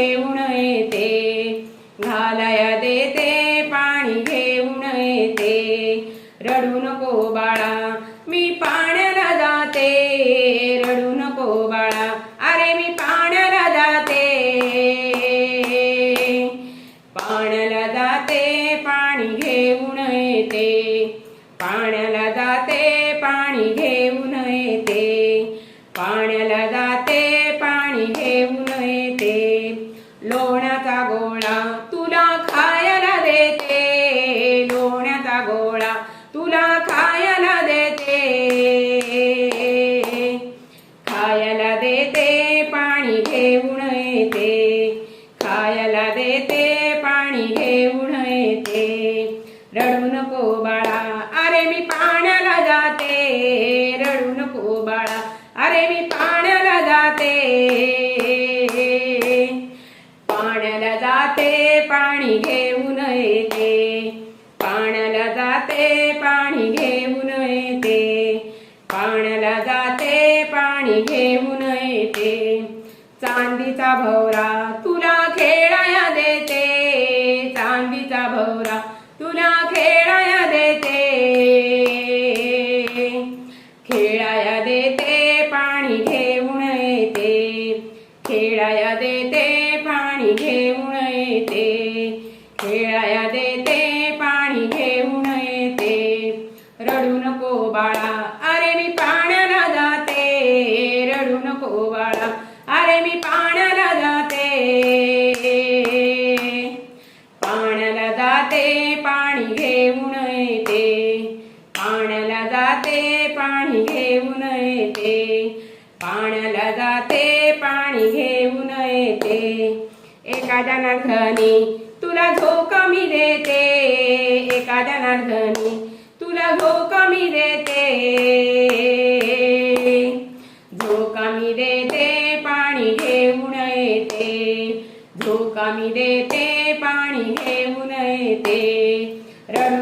घेऊन येते. घालया देते पाणी घेऊन येते. रडू नको बाळा मी पाण्याला जाते. रडू नको बाळा अरे मी पाण्याला जाते. पाण्याला जाते पाणी घेऊन येते. पाण्याला खायला देते पाणी घेऊन येते. रडू नको बाळा अरे मी पाण्याला जाते. रडू नको बाळा अरे मी पाण्याला जाते. पाण्याला जाते पाणी घेऊन येते. पाण्याला जाते पाणी घेऊन येते. पाण्याला जाते पाणी घेऊन येते. चांदीचा भवरा तू तुला खेळाया देते. खेळाया देते पाणी घेऊन येते. खेळाया देते पाणी घेऊन येते. खेळाया देते पाणी घेऊन येते. रडू नको बाळा अरे मी पाण्याला जाते. रडू नको बाळा अरे मी पाण्याला जाते. जाते पाणी घेऊन येते. पाण्याला जाते पाणी घेऊन येते. पाण्याला जाते पाणी घेऊन येते. एखाद्या जनार्दनी तुला झोक मी देते. एखाद्या जनार्दनी तुला झोक मी देते. झोक मी देते पाणी घेऊन येते. झोक मी देते पाणी રે રણ